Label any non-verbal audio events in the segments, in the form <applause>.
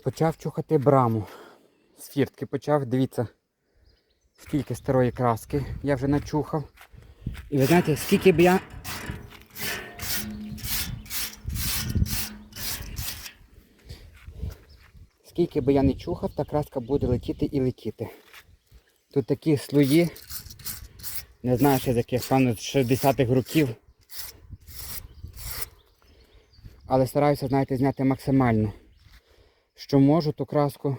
почав чухати браму. З фіртки почав, дивіться, скільки старої краски я вже начухав. І ви знаєте, скільки б я. Скільки би я не чухав, та краска буде летіти і летіти. Тут такі слої, не знаю, ще з яких, певно, з 60-х років. Але стараюся, знаєте, зняти максимально. Що можу, ту краску,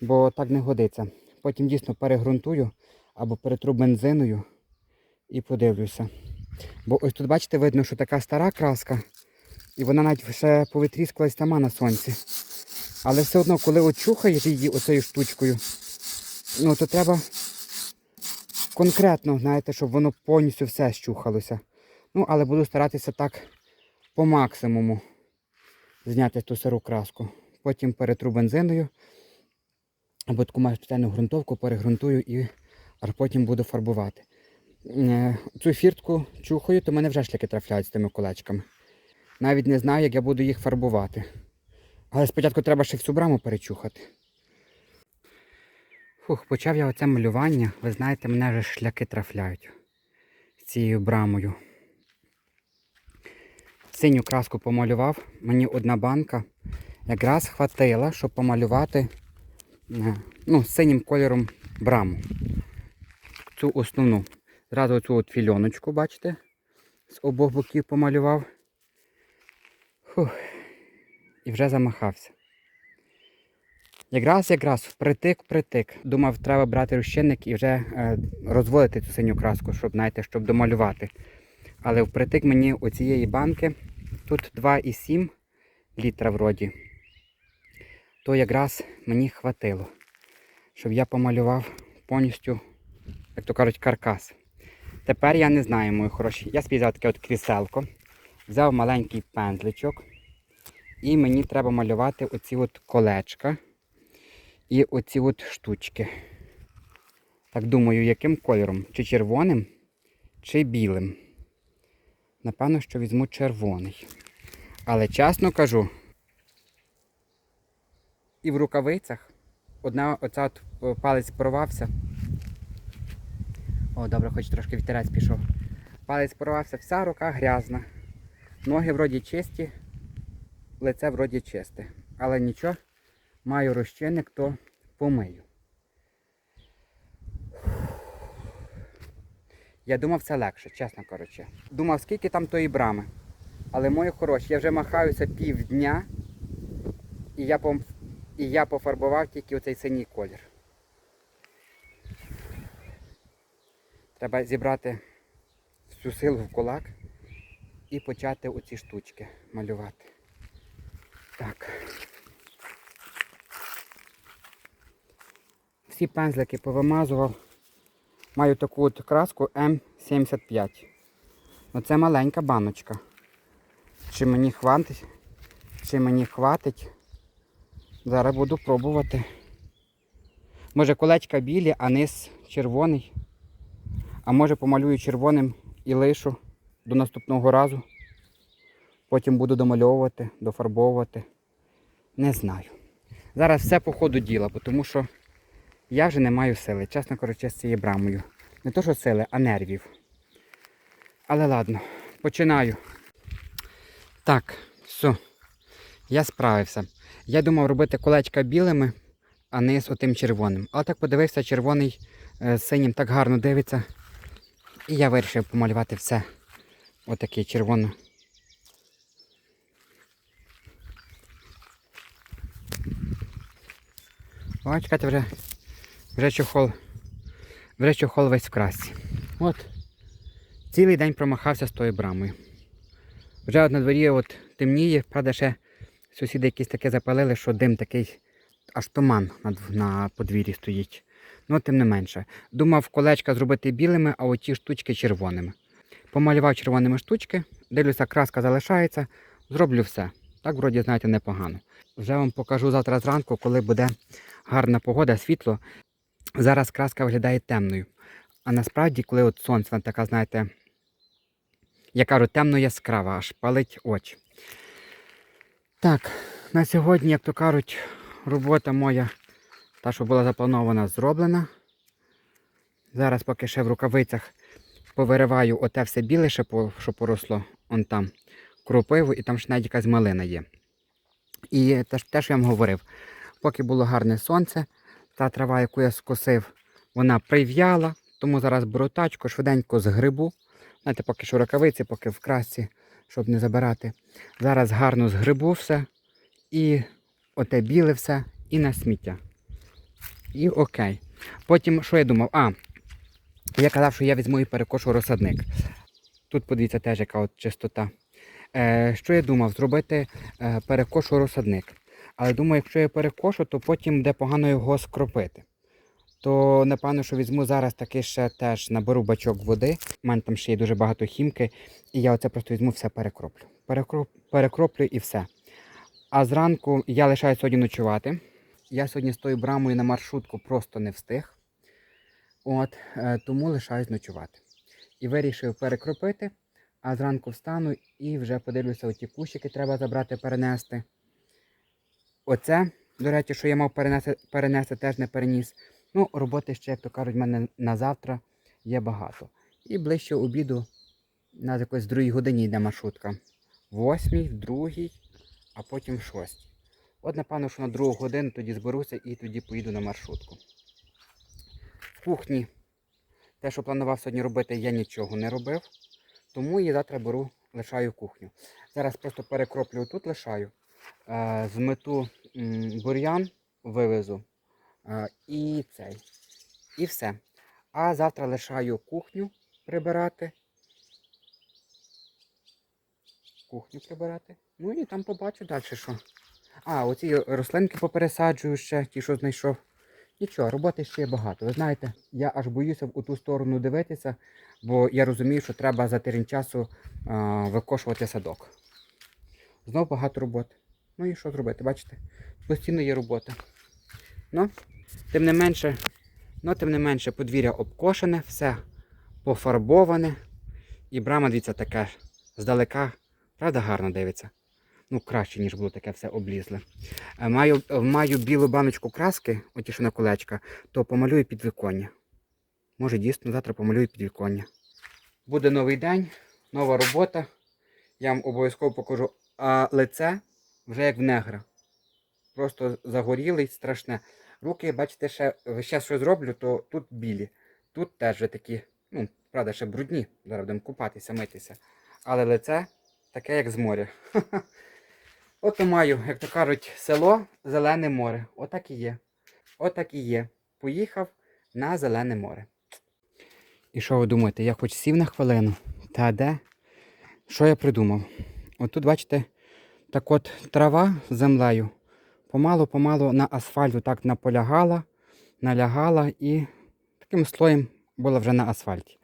бо так не годиться. Потім дійсно перегрунтую або перетру бензиною і подивлюся. Бо ось тут, бачите, видно, що така стара краска, і вона навіть ще повитріскалась сама на сонці. Але все одно, коли очухаєш її оцею штучкою, ну то треба конкретно, знаєте, щоб воно повністю все щухалося. Ну, але буду старатися так по максимуму зняти ту сиру краску. Потім перетру бензиною, або таку маю спеціальну ґрунтовку, перегрунтую і аж потім буду фарбувати. Е, Цю фіртку чухаю, то мене вже шляки трафляють з тими колечками. Навіть не знаю, як я буду їх фарбувати. Але спочатку треба ще всю браму перечухати. Фух, почав я оце малювання. Ви знаєте, мене вже шляки трафляють з цією брамою. Синю краску помалював, мені одна банка якраз хватила, щоб помалювати е, ну, синім кольором браму. Цю основну. Зразу цю от фільоночку, бачите, з обох боків помалював. Фух. І вже замахався. Якраз якраз впритик-притик. Думав, треба брати розчинник і вже е, розводити цю синю краску, щоб, знаєте, щоб домалювати. Але впритик мені оцієї банки, тут 2,7 літра вроді, то якраз мені хватило, щоб я помалював повністю, як то кажуть, каркас. Тепер я не знаю, мої хороші. Я спізав таке от кріселко, взяв маленький пензличок. І мені треба малювати оці от колечка і оці от штучки. Так думаю, яким кольором? Чи червоним, чи білим. Напевно, що візьму червоний. Але чесно кажу, і в рукавицях одна оця е, палець порвався. О, добре, хоч трошки вітерець пішов. Палець порвався, вся рука грязна. Ноги вроді чисті, лице вроді чисте. Але нічого, маю розчинник, то помию. Я думав, це легше, чесно кажучи. Думав, скільки там тої брами. Але мої хороші, я вже махаюся півдня, і я. І я пофарбував тільки оцей синій колір. Треба зібрати всю силу в кулак і почати оці штучки малювати. Так. Всі пензлики повимазував. Маю таку от краску М75. Оце маленька баночка. Чи мені хватить? Чи мені хватить? Зараз буду пробувати. Може колечка білі, а низ червоний. А може помалюю червоним і лишу до наступного разу. Потім буду домальовувати, дофарбовувати. Не знаю. Зараз все по ходу діла, тому що я вже не маю сили, чесно кажучи, з цією брамою. Не то, що сили, а нервів. Але ладно, починаю. Так, все. Я справився. Я думав робити колечка білими, а не з отим червоним. Але так подивився, червоний е, з синім так гарно дивиться. І я вирішив помалювати все. Отакий червоно. О, чекайте, вже, вже чохол. Вже чохол весь в красці. От. Цілий день промахався з тою брамою. Вже на дворі от темніє, правда, ще сусіди якісь таке запалили, що дим такий аж туман на, на подвір'ї стоїть. Ну, тим не менше. Думав колечка зробити білими, а оті штучки червоними. Помалював червоними штучки, дивлюся, краска залишається, зроблю все. Так, вроді, знаєте, непогано. Вже вам покажу завтра зранку, коли буде гарна погода, світло. Зараз краска виглядає темною. А насправді, коли от сонце, така, знаєте, я кажу, темно яскрава, аж палить очі. Так, на сьогодні, як то кажуть, робота моя, та, що була запланована, зроблена. Зараз поки ще в рукавицях повириваю оте все біле, що поросло он там кропиву, і там ще навіть якась малина є. І те, що я вам говорив, поки було гарне сонце, та трава, яку я скосив, вона прив'яла, тому зараз беру тачку, швиденько з грибу. Знаєте, поки що рукавиці, поки в красці, щоб не забирати. Зараз гарно з все. І оте біле все, і на сміття. І окей. Потім, що я думав? А, я казав, що я візьму і перекошу розсадник. Тут подивіться теж, яка от чистота. Е, що я думав? Зробити е, перекошу розсадник. Але думаю, якщо я перекошу, то потім буде погано його скропити. То напевно, що візьму зараз таки ще теж наберу бачок води. У мене там ще є дуже багато хімки, і я оце просто візьму все перекроплю. Перекроп, перекроплю і все. А зранку я лишаю сьогодні ночувати. Я сьогодні з тою брамою на маршрутку просто не встиг. От, е, тому лишаюсь ночувати. І вирішив перекропити, а зранку встану і вже подивлюся, оті кущики треба забрати, перенести. Оце, до речі, що я мав перенести, перенести, теж не переніс. Ну, роботи ще, як то кажуть, в мене на завтра є багато. І ближче обіду, на якось другій годині йде маршрутка. Восьмій, другій, а потім шостій. От, напевно, що на другу годину тоді зберуся і тоді поїду на маршрутку. В кухні. Те, що планував сьогодні робити, я нічого не робив. Тому я завтра беру, лишаю кухню. Зараз просто перекроплю тут лишаю. Е, змету бур'ян, вивезу. І цей. І все. А завтра лишаю кухню прибирати. Кухню прибирати. Ну і там побачу далі що. А, оці рослинки попересаджую ще, ті, що знайшов. Нічого, роботи ще є багато. Ви знаєте, я аж боюся в ту сторону дивитися, бо я розумію, що треба за тиждень часу а, викошувати садок. Знов багато роботи. Ну і що зробити, бачите? Постійно є робота. Ну, тим не менше, ну, тим не менше, подвір'я обкошене, все пофарбоване. І брама, дивіться, таке здалека, правда, гарно дивиться. Ну, краще, ніж було таке все облізле. Е, Маю, е, маю білу баночку краски, оті що на колечка, то помалюю підвіконня. Може, дійсно, завтра помалюю підвіконня. Буде новий день, нова робота. Я вам обов'язково покажу. А лице вже як в негра. Просто загорілий, страшне. Руки, бачите, ще зараз що зроблю, то тут білі. Тут теж такі, ну, правда, ще брудні. Зараз будемо купатися, митися. Але лице таке, як з моря. <laughs> От маю, як то кажуть, село Зелене море. Отак і є. Отак і є. Поїхав на Зелене море. І що ви думаєте, я хоч сів на хвилину? Та де? Що я придумав? От тут, бачите, так от трава з землею помалу-помалу на асфальту так наполягала, налягала і таким слоєм була вже на асфальті.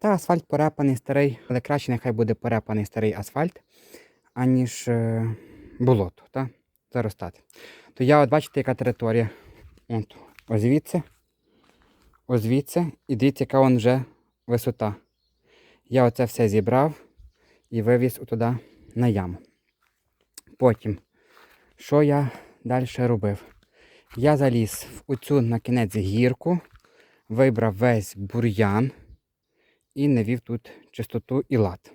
Та асфальт порепаний старий, але краще нехай буде порепаний старий асфальт, аніж е, болото, та? заростати. То я, от бачите, яка територія. От, ось звідси, ось звідси, і дивіться, яка вон вже висота. Я оце все зібрав і вивіз туди на яму. Потім, що я далі робив? Я заліз в оцю на кінець гірку, вибрав весь бур'ян і навів тут чистоту і лад.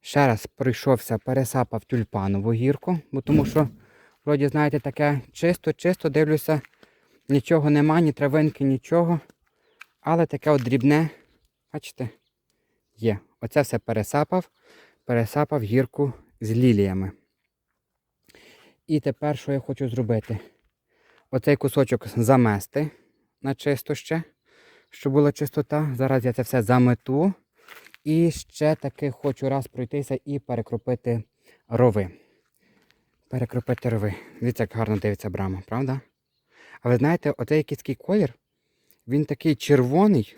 Ще раз пройшовся, пересапав тюльпанову гірку, бо тому що, вроді, знаєте, таке чисто-чисто дивлюся, нічого нема, ні травинки, нічого. Але таке от дрібне, бачите, є. Оце все пересапав, пересапав гірку з ліліями. І тепер що я хочу зробити? Оцей кусочок замести на чисто ще, щоб була чистота. Зараз я це все замету. І ще таки хочу раз пройтися і перекропити рови. Перекропити рови. Дивіться, як гарно дивиться брама, правда? А ви знаєте, оцей кіцький колір, він такий червоний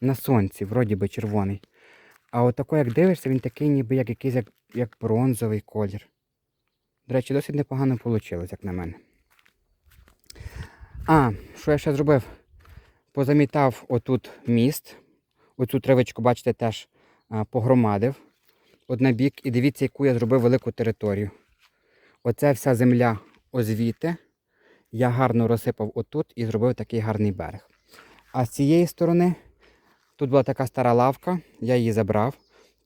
на сонці, вроді би червоний. А отако, як дивишся, він такий ніби як якийсь як, як бронзовий колір. До речі, досить непогано вийшло, як на мене. А, що я ще зробив? Позамітав отут міст. Оцю травичку, бачите, теж погромадив. Одна бік. І дивіться, яку я зробив велику територію. Оце вся земля озвіти. Я гарно розсипав отут і зробив такий гарний берег. А з цієї сторони тут була така стара лавка, я її забрав.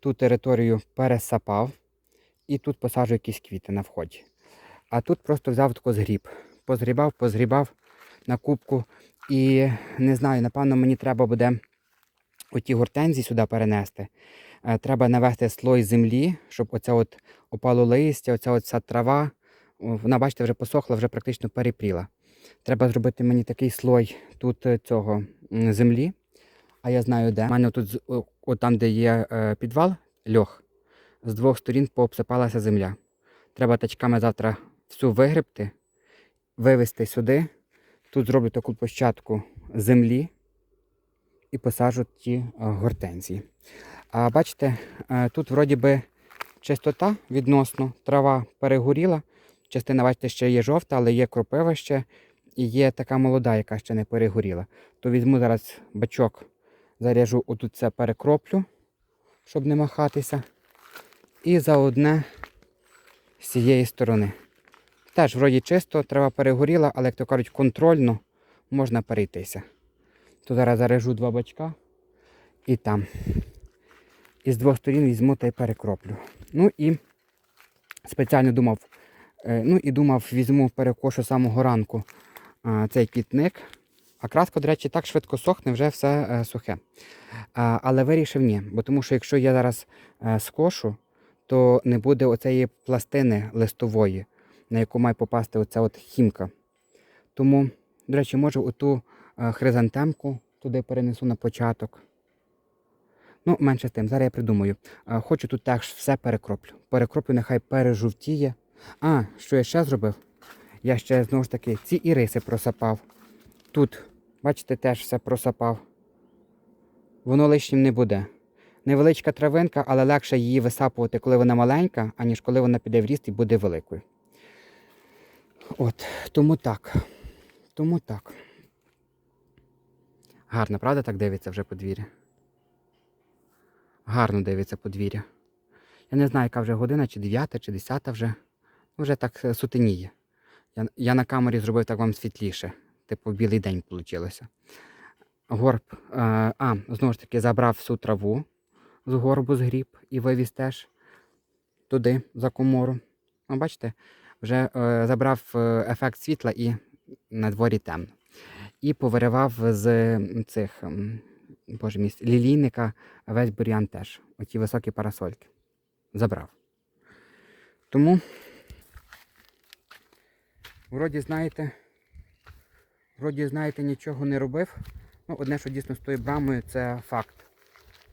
Ту територію пересапав і тут посаджу якісь квіти на вході. А тут просто взяв тако згріб. Позгрібав, позгрібав на кубку. І не знаю, напевно, мені треба буде оті гортензії сюди перенести. Е, Треба навести слой землі, щоб оця от опало листя, оця от трава, вона, бачите, вже посохла, вже практично перепріла. Треба зробити мені такий слой тут е, цього землі. А я знаю де. У мене тут, от там, де є е, підвал, льох, з двох сторін пообсипалася земля. Треба тачками завтра всю вигребти, вивезти сюди. Тут зроблю таку площадку землі і посаджу ті е, гортензії. А бачите, е, тут вроді би чистота відносно, трава перегоріла. Частина, бачите, ще є жовта, але є кропива ще і є така молода, яка ще не перегоріла. То візьму зараз бачок, заряжу отут це перекроплю, щоб не махатися. І заодне з цієї сторони. Теж вроді чисто, трава перегоріла, але, як то кажуть, контрольно можна перейтися. То зараз заряжу два бачка і там. І з двох сторін візьму та й перекроплю. Ну і спеціально думав, е, ну і думав, візьму перекошу самого ранку цей квітник. А краска, до речі, так швидко сохне, вже все е, сухе. Але вирішив ні, бо тому що якщо я зараз е, скошу, то не буде оцеї пластини листової, на яку має попасти оця от хімка. Тому, до речі, може оту е, хризантемку туди перенесу на початок. Ну, менше з тим, зараз я придумаю. Е, Хочу тут теж все перекроплю. Перекроплю, нехай пережовтіє. А, що я ще зробив? Я ще знову ж таки ці іриси просапав. Тут, бачите, теж все просапав. Воно лишнім не буде. Невеличка травинка, але легше її висапувати, коли вона маленька, аніж коли вона піде в ріст і буде великою. От, тому так. Тому так. Гарно, правда, так дивиться вже подвір'я? Гарно дивиться подвір'я. Я не знаю, яка вже година, чи 9, чи 10 вже. Вже так е, сутеніє. Я, я на камері зробив так вам світліше. Типу білий день вийшло. Горб. Е, а, знову ж таки, забрав всю траву з горбу згріб і вивіз теж туди, за комору. Ну, бачите, вже е, забрав е, ефект світла і на дворі темно. І повиривав з цих боже мій, лілійника весь бур'ян теж. Оті високі парасольки. Забрав. Тому, вроді, знаєте, вроді, знаєте, нічого не робив. Ну, одне, що дійсно з тою брамою, це факт.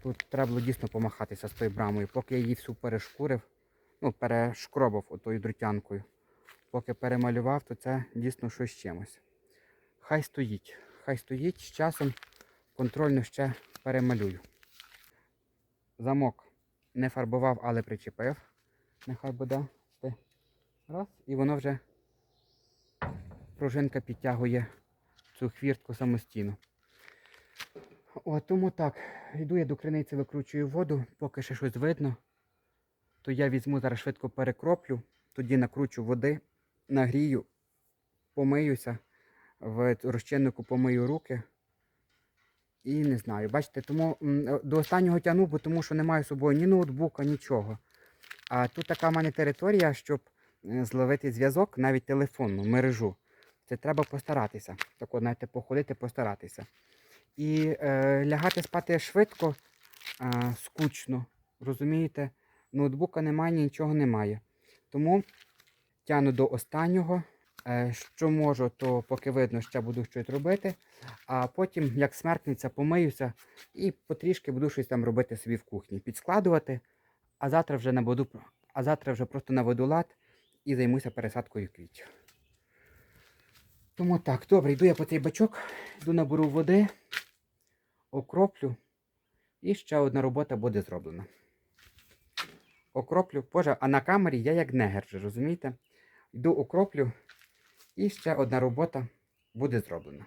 Тут треба було дійсно помахатися з тою брамою. Поки я її всю перешкурив, ну, перешкробав отою друтянкою. Поки перемалював, то це дійсно щось чимось. Хай стоїть. Хай стоїть, з часом контрольно ще перемалюю. Замок не фарбував, але причепив. Нехай буде. Раз. І воно вже пружинка підтягує цю хвіртку самостійно. О, тому так, йду я до криниці, викручую воду, поки ще щось видно. То я візьму зараз швидко перекроплю, тоді накручу води, нагрію, помиюся, в розчиннику помию руки. І не знаю, бачите, тому е, до останнього тягну, бо тому що не маю з собою ні ноутбука, нічого. А тут така в мене територія, щоб е, зловити зв'язок, навіть телефонну мережу. Це треба постаратися. Так, от, знаєте, походити, постаратися. І е, лягати спати швидко, е, скучно. Розумієте? Ноутбука немає, нічого немає. Тому тягну до останнього. Е, що можу, то поки видно, ще буду щось робити. А потім, як смертниця, помиюся і потрішки буду щось там робити собі в кухні. Підскладувати, а завтра вже наведу, а завтра вже просто наведу лад і займуся пересадкою квітів. Тому так, добре, йду я по цей бачок, йду наберу води, окроплю, і ще одна робота буде зроблена. Окроплю, боже, а на камері я як негер, вже, розумієте? Йду окроплю, і ще одна робота буде зроблена.